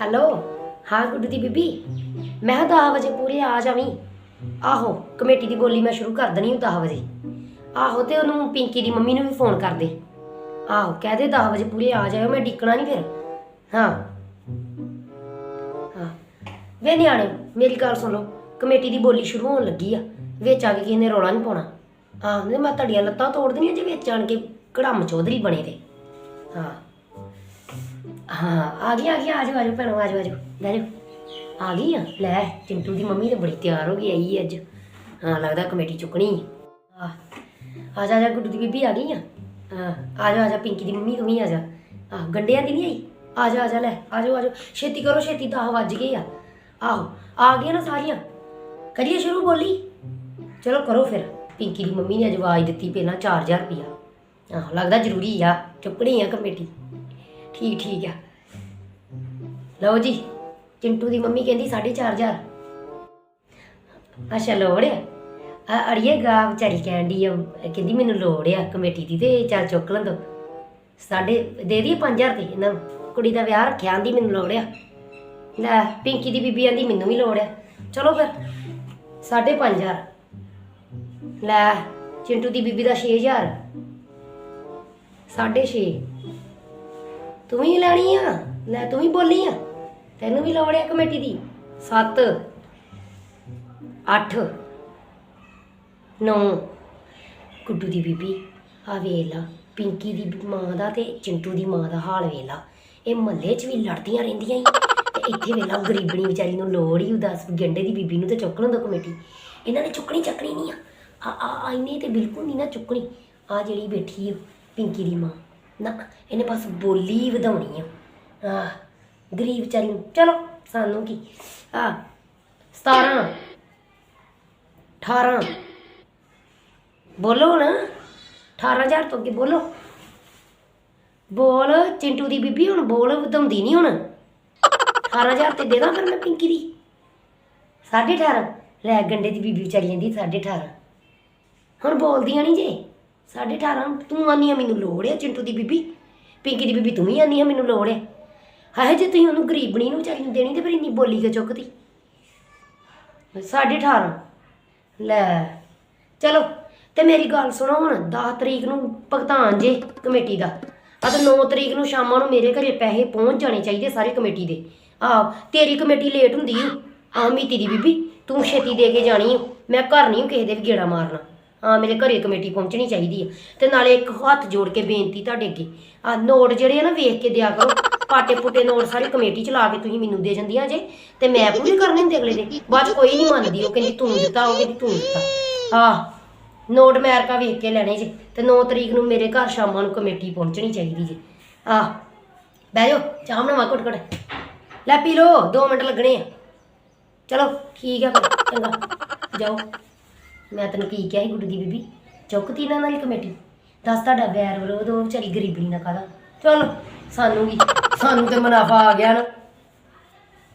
Hello, ਹਾਂ ਗੁੱਡੂ ਦੀ ਬੀਬੀ। ਮੈਂ 10 ਵਜੇ ਪੂਰੇ ਆ ਜਾਵੀਂ। ਆਹੋ, ਕਮੇਟੀ ਦੀ ਬੋਲੀ ਮੈਂ ਸ਼ੁਰੂ ਕਰ ਦੇਣੀ 10 ਵਜੇ। ਆਹੋ ਤੇ ਉਹਨੂੰ ਪਿੰਕੀ ਦੀ ਮੰਮੀ ਨੂੰ ਵੀ ਫੋਨ ਕਰ ਦੇ। ਆਹੋ, ਕਹਿ ਦੇ 10 ਵਜੇ ਪੂਰੇ ਆ ਜਾਇਓ, ਮੈਂ ਡਿੱਕਣਾ ਨਹੀਂ ਫਿਰ। ਹਾਂ। ਹਾਂ। ਵੇ ਨਿਆਣੇ, ਮੇਰੀ ਗੱਲ ਸੁਣ ਲਓ ਕਮੇਟੀ ਦੀ ਬੋਲੀ ਸ਼ੁਰੂ ਹੋਣ ਲੱਗੀ ਆ। ਵਿੱਚ ਆ ਕੇ ਕਿਸੇ ਨੇ ਰੌਲਾ ਨਹੀਂ ਪਾਉਣਾ। ਆਹ ਨਹੀਂ ਮੈਂ ਤੁਹਾਡੀਆਂ ਲੱਤਾਂ ਤੋੜ ਦੇਣੀਆਂ ਜੇ ਵਿੱਚ ਆਣ ਕੇ ਕੜਮ ਚੌਧਰੀ ਬਣੇ ਤੇ ਹਾਂ। ਹਾਂ, ਆ ਗਈ ਆ ਗਈ, ਆ ਜਾਓ ਆ ਜਾਓ ਭੈਣੋ, ਆ ਜਾਓ ਆ ਜਾਓ ਬਹਿ ਜਾਓ। ਆ ਗਈ ਆ, ਲੈ, ਚਿੰਟੂ ਦੀ ਮੰਮੀ ਤਾਂ ਬੜੀ ਤਿਆਰ ਹੋ ਗਈ ਆਈ ਅੱਜ। ਹਾਂ, ਲੱਗਦਾ ਕਮੇਟੀ ਚੁੱਕਣੀ। ਆ ਆ ਜਾ ਜਾ, ਗੁੱਡੂ ਦੀ ਬੀਬੀ ਆ ਗਈ ਆ। ਹਾਂ, ਆ ਜਾ ਆ ਜਾ, ਪਿੰਕੀ ਦੀ ਮੰਮੀ, ਤੂੰ ਵੀ ਆ ਜਾ। ਆ, ਗੰਡਿਆਂ ਦੀ ਨਹੀਂ ਆਈ? ਆ ਜਾ ਆ ਜਾ, ਲੈ, ਆ ਜਾਓ ਆ ਜਾਓ। ਛੇਤੀ ਕਰੋ, ਛੇਤੀ 10 ਵੱਜ ਗਏ ਆ। ਆਹੋ, ਆ ਗਈਆਂ ਨਾ ਸਾਰੀਆਂ। ਕਰੀਏ ਸ਼ੁਰੂ ਬੋਲੀ? ਚਲੋ ਕਰੋ ਫਿਰ। ਪਿੰਕੀ ਦੀ ਮੰਮੀ ਨੇ ਅੱਜ ਆਵਾਜ਼ ਦਿੱਤੀ ਪਹਿਲਾਂ 4000 ਰੁਪਿਆ ਆਹ, ਲੱਗਦਾ ਜ਼ਰੂਰੀ ਆ, ਚੁੱਕਣੀ ਆ ਕਮੇਟੀ। ਠੀਕ ਠੀਕ ਆ। ਲਓ ਜੀ, ਚਿੰਟੂ ਦੀ ਮੰਮੀ ਕਹਿੰਦੀ 4500 ਅੱਛਾ, ਲੋੜ ਆ? ਆ ਅੜੀਏ ਗਾ ਵਿਚਾਰੀ ਕਹਿੰਦੀ ਆ ਕਹਿੰਦੀ ਮੈਨੂੰ ਲੋੜ ਆ ਕਮੇਟੀ ਦੀ ਤੇ ਚੱਲ ਚੁੱਕ ਲੰਦੋ ਸਾਡੇ ਦੇ ਦੀ 5000 ਦੀ ਇਹਨਾਂ ਨੂੰ। ਕੁੜੀ ਦਾ ਵਿਆਹ ਰੱਖਿਆ ਆਂਦੀ ਮੈਨੂੰ ਲੋੜ ਆ। ਲੈ, ਪਿੰਕੀ ਦੀ ਬੀਬੀ ਆਂਦੀ ਮੈਨੂੰ ਵੀ ਲੋੜ ਆ। ਚਲੋ ਫਿਰ 5500 ਲੈ, ਚਿੰਟੂ ਦੀ ਬੀਬੀ ਦਾ 6000 6.5 ਤੂੰ ਵੀ ਲੈਣੀ ਆ? ਲੈ, ਤੂੰ ਵੀ ਬੋਲੀ ਆ? ਤੈਨੂੰ ਵੀ ਲੋੜ ਹੈ ਕਮੇਟੀ ਦੀ? 7 8 9 ਗੁੱਡੂ ਦੀ ਬੀਬੀ, ਆ ਵੇਲਾ ਪਿੰਕੀ ਦੀ ਮਾਂ ਦਾ ਤੇ ਚਿੰਟੂ ਦੀ ਮਾਂ ਦਾ ਹਾਲ ਵੇਲਾ ਇਹ ਮਹੱਲੇ 'ਚ ਵੀ ਲੜਦੀਆਂ ਰਹਿੰਦੀਆਂ ਹੀ ਤੇ ਇੱਥੇ ਵੇਲਾ ਗਰੀਬਣੀ ਵਿਚਾਰੀ ਨੂੰ ਲੋੜ ਹੀ ਉਦਾਸ, ਗੰਡੇ ਦੀ ਬੀਬੀ ਨੂੰ ਤੇ ਚੁੱਕਣ ਲੈਂਦਾ ਕਮੇਟੀ। ਇਹਨਾਂ ਨੇ ਚੁੱਕਣੀ ਚੱਕਣੀ ਨਹੀਂ ਆ। ਆ ਆ ਇਹਨੇ ਤੇ ਬਿਲਕੁਲ ਨਹੀਂ ਨਾ ਚੁੱਕਣੀ। ਆ ਜਿਹੜੀ ਬੈਠੀ ਆ, ਪਿੰਕੀ ਦੀ ਮਾਂ। ਨਾ, ਇਹਨੇ ਬਸ ਬੋਲੀ ਵਧਾਉਣੀ ਆ। ਆ ਗਰੀਬ ਵਿਚਾਰੀ ਨੂੰ। ਚਲੋ, ਸਾਨੂੰ ਕੀ? ਆ 17 18 ਬੋਲੋ ਨਾ 18000 ਤੋਂ ਅੱਗੇ ਬੋਲੋ। ਬੋਲ, ਚਿੰਟੂ ਦੀ ਬੀਬੀ ਹੁਣ ਬੋਲ ਵਧਾਉਂਦੀ ਨਹੀਂ ਹੁਣ। 18000 ਤੇ ਦੇ ਦਾਂ ਫਿਰ ਮੈਂ ਪਿੰਕੀ ਦੀ। 18.5 ਲੈ, ਗੰਡੇ ਦੀ ਬੀਬੀ ਵਿਚਾਰੀ ਜਾਂਦੀ 18.5 ਹੁਣ ਬੋਲਦੀਆਂ ਨਹੀਂ ਜੇ। 18.5 ਤੂੰ ਆਨੀ ਆ, ਮੈਨੂੰ ਲੋੜ ਆ ਚਿੰਟੂ ਦੀ ਬੀਬੀ। ਪਿੰਕੀ ਦੀ ਬੀਬੀ, ਤੂੰ ਵੀ ਆਨੀ ਆ, ਮੈਨੂੰ ਲੋੜ ਆ। ਹਾਏ, ਜੇ ਤੁਸੀਂ ਉਹਨੂੰ ਗਰੀਬਣੀ ਨੂੰ ਵਿਚਾਰੀ ਨੂੰ ਦੇਣੀ ਤੇ ਫਿਰ ਇੰਨੀ ਬੋਲੀ ਕੇ ਚੁੱਕਦੀ 18.5 ਲੈ, ਚਲੋ, ਤੇ ਮੇਰੀ ਗੱਲ ਸੁਣੋ ਹੁਣ 10 ਤਰੀਕ ਨੂੰ ਭੁਗਤਾਨ ਜੇ ਕਮੇਟੀ ਦਾ। ਆ ਤੇ 9 ਤਰੀਕ ਨੂੰ ਸ਼ਾਮਾਂ ਨੂੰ ਮੇਰੇ ਘਰੇ ਪੈਸੇ ਪਹੁੰਚ ਜਾਣੇ ਚਾਹੀਦੇ ਸਾਰੇ ਕਮੇਟੀ ਦੇ। ਆਹ, ਤੇਰੀ ਕਮੇਟੀ ਲੇਟ ਹੁੰਦੀ ਓ। ਆ ਮੀਤੀ ਦੀ ਬੀਬੀ, ਤੂੰ ਛੇਤੀ ਦੇ ਕੇ ਜਾਣੀ ਮੈਂ ਘਰ ਨਹੀਂ ਓ ਕਿਸੇ ਦੇ ਵੀ ਗੇੜਾ ਮਾਰਨਾ। ਆ ਮੇਰੇ ਘਰੇ ਕਮੇਟੀ ਪਹੁੰਚਣੀ ਚਾਹੀਦੀ ਆ ਤੇ ਨਾਲੇ ਇੱਕ ਹੱਥ ਜੋੜ ਕੇ ਬੇਨਤੀ ਤੁਹਾਡੇ ਅੱਗੇ। ਆ ਨੋਟ ਜਿਹੜੇ ਆ ਨਾ ਵੇਖ ਕੇ ਦਿਆ ਕਰੋ। ਪਾਟੇ ਪੁੱਟੇ ਨੋਟ ਸਾਰੀ ਕਮੇਟੀ ਚਲਾ ਕੇ ਤੁਸੀਂ ਮੈਨੂੰ ਦੇ ਜਾਂਦੀਆਂ ਜੇ, ਤੇ ਮੈਂ ਪੂਰੀ ਕਰਨੇ ਹੁੰਦੇ ਅਗਲੇ ਦੇ। ਬਾਅਦ 'ਚ ਕੋਈ ਨਹੀਂ ਮੰਨਦੀ, ਉਹ ਕਹਿੰਦੀ ਤੂੰ ਦਿੱਤਾ, ਉਹ ਕਹਿੰਦੀ ਤੂੰ ਦਿੱਤਾ। ਆ ਨੋਟ ਅਮਰੀਕਾ ਵੇਖ ਕੇ ਲੈਣੇ ਜੇ, ਤੇ 9 ਤਰੀਕ ਨੂੰ ਮੇਰੇ ਘਰ ਸ਼ਾਮਾਂ ਨੂੰ ਕਮੇਟੀ ਪਹੁੰਚਣੀ ਚਾਹੀਦੀ ਜੇ। ਆ, ਬਹਿ ਜਾਓ, ਚਾਹ ਬਣਾਵਾ ਘੁੱਟ ਘੁੱਟ ਲੈ ਪੀ ਲੋ 2 ਮਿੰਟ ਲੱਗਣੇ ਆ। ਚਲੋ, ਠੀਕ ਆ ਫਿਰ, ਚੰਗਾ। ਜਾਓ। ਮੈਂ ਤੈਨੂੰ ਕੀ ਕਿਹਾ ਸੀ ਗੁੱਡੂ ਦੀ ਬੀਬੀ? ਚੁੱਕਤੀ ਇਹਨਾਂ ਨਾਲ ਹੀ ਕਮੇਟੀ? ਦੱਸ ਤੁਹਾਡਾ ਵੈਰ ਵਿਰੋਧ ਉਹ ਵਿਚਾਰੀ ਗਰੀਬੀ ਨਾ ਕਾਹਦਾ? ਚਲੋ, ਸਾਨੂੰ ਵੀ। ਸਾਨੂੰ ਤੇ ਮੁਨਾਫਾ ਆ ਗਿਆ ਨਾ।